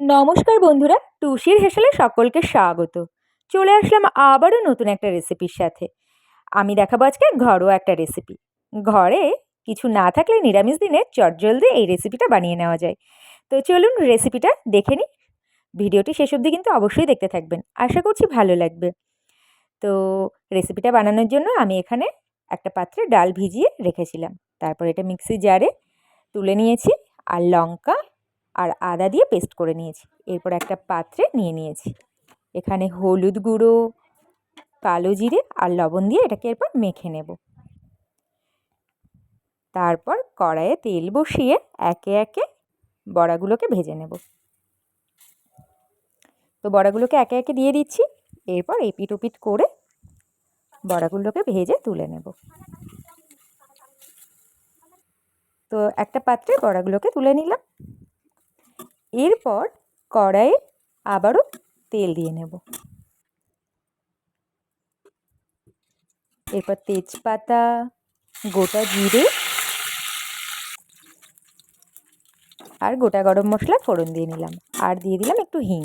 নমস্কার বন্ধুরা, টুসির হেসেলে সকলকে স্বাগত। চলে আসলাম আবারও নতুন একটা রেসিপির সাথে। আমি দেখাবো আজকে ঘরোয়া একটা রেসিপি। ঘরে কিছু না থাকলে নিরামিষ দিনে চটজলদি এই রেসিপিটা বানিয়ে নেওয়া যায়। তো চলুন রেসিপিটা দেখে নিই। ভিডিওটি শেষ অবধি কিন্তু অবশ্যই দেখতে থাকবেন। আশা করছি ভালো লাগবে। তো রেসিপিটা বানানোর জন্য আমি এখানে একটা পাত্রে ডাল ভিজিয়ে রেখেছিলাম। তারপর এটা মিক্সি জারে তুলে নিয়েছি। আর লঙ্কা আর আদা দিয়ে পেস্ট করে নিয়েছি। এরপর একটা পাত্রে নিয়ে নিয়েছি। এখানে হলুদ গুঁড়ো, কালো জিরে আর লবণ দিয়ে এটাকে এরপর মেখে নেব। তারপর কড়াইয়ে তেল বসিয়ে একে একে বড়াগুলোকে ভেজে নেব। তো বড়াগুলোকে একে একে দিয়ে দিচ্ছি। এরপর এপিট ওপিট করে বড়াগুলোকে ভেজে তুলে নেব। তো একটা পাত্রে বড়াগুলোকে তুলে নিলাম। এরপর কড়াইয়ে আবারও তেল দিয়ে নেব। এরপর তেজপাতা, গোটা জিরে আর গোটা গরম মশলা ফোড়ন দিয়ে নিলাম। আর দিয়ে দিলাম একটু হিং।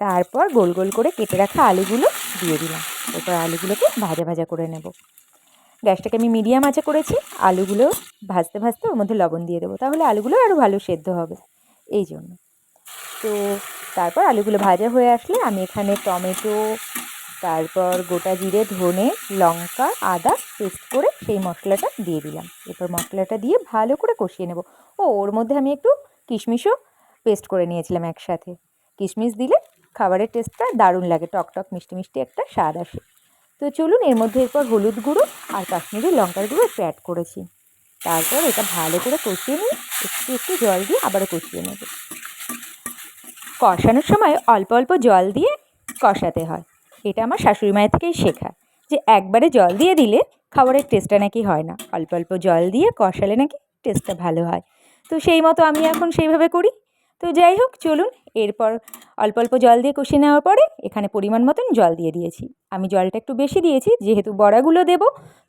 তারপর গোল গোল করে কেটে রাখা আলুগুলো দিয়ে দিলাম। এরপর আলুগুলোকে ভাজা ভাজা করে নেব। গ্যাসটাকে আমি মিডিয়াম আঁচে করেছি। আলুগুলো ভাজতে ভাজতে ওর মধ্যে লবণ দিয়ে দেবো। তাহলে আলুগুলো আরও ভালো সেদ্ধ হবে। এই জন্য তো তারপর আলুগুলো ভাজা হয়ে আসলে আমি এখানে টমেটো, তারপর গোটা জিরে, ধনে, লঙ্কা, আদা পেস্ট করে সেই মশলাটা দিয়ে দিলাম। এরপর মশলাটা দিয়ে ভালো করে কষিয়ে নেব। ও, ওর মধ্যে আমি একটু কিশমিশও পেস্ট করে নিয়েছিলাম একসাথে। কিশমিশ দিলে খাবারের টেস্টটা দারুণ লাগে টক টক মিষ্টি মিষ্টি একটা স্বাদ আসে। তো চলুন, এর মধ্যে এরপর হলুদ গুঁড়ো আর কাশ্মীরি লঙ্কার গুঁড়ো একটু অ্যাড করেছি। তারপর এটা ভালো করে কষিয়ে নিয়ে একটু একটু জল দিয়ে আবারও কষিয়ে নেব। কষানোর সময় অল্প অল্প জল দিয়ে কষাতে হয়। এটা আমার শাশুড়ি মায়ের থেকেই শেখা যে একবারে জল দিয়ে দিলে খাবারের টেস্টটা নাকি হয় না। অল্প অল্প জল দিয়ে কষালে নাকি টেস্টটা ভালো হয়। তো সেই মতো আমি এখন সেইভাবে করি। তো যাই হোক, চলুন এরপর অল্প অল্প জল দিয়ে কষিয়ে নেওয়ার পরে এখানে পরিমাণ মতন জল দিয়ে দিয়েছি। আমি জলটা একটু বেশি দিয়েছি, যেহেতু বড়াগুলো দেব,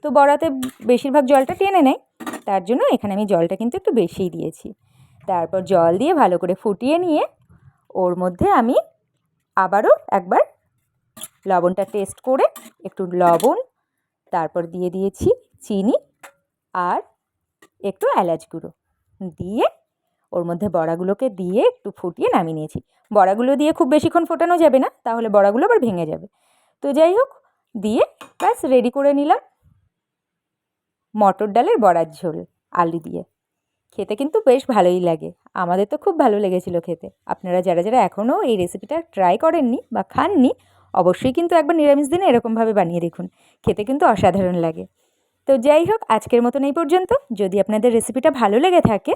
তো বড়াতে বেশিরভাগ জলটা টেনে নেয়। তার জন্য এখানে আমি জলটা কিন্তু একটু বেশিই দিয়েছি। তারপর জল দিয়ে ভালো করে ফুটিয়ে নিয়ে ওর মধ্যে আমি আবারও একবার লবণটা টেস্ট করে একটু লবণ, তারপর দিয়ে দিয়েছি চিনি আর একটু এলাচ গুঁড়ো। দিয়ে ওর মধ্যে বড়াগুলোকে দিয়ে একটু ফুটিয়ে নামিয়ে নিয়েছি। বড়াগুলো দিয়ে খুব বেশিক্ষণ ফোটানো যাবে না, তাহলে বড়াগুলো আবার ভেঙে যাবে। তো যাই হোক, দিয়ে ব্যাস রেডি করে নিলাম। মটর ডালের বড়ার ঝোল, আলু দিয়ে। খেতে কিন্তু বেশ ভালোই লাগে। আমাদের তো খুব ভালো লেগেছিল খেতে। আপনারা যারা যারা এখনও এই রেসিপিটা ট্রাই করেননি বা খাননি, অবশ্যই কিন্তু একবার নিরামিষ দিনে এরকমভাবে বানিয়ে দেখুন। খেতে কিন্তু অসাধারণ লাগে। তো যাই হোক, আজকের মতন এই পর্যন্ত। যদি আপনাদের রেসিপিটা ভালো লেগে থাকে,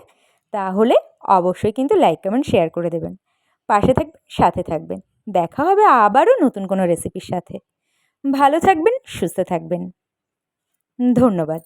তাহলে অবশ্যই কিন্তু লাইক কমেন্ট শেয়ার করে দেবেন। পাশে থাকবেন সাথে থাকবেন। দেখা হবে আবারও নতুন কোনো রেসিপির সাথে। ভালো থাকবেন, সুস্থ থাকবেন। ধন্যবাদ।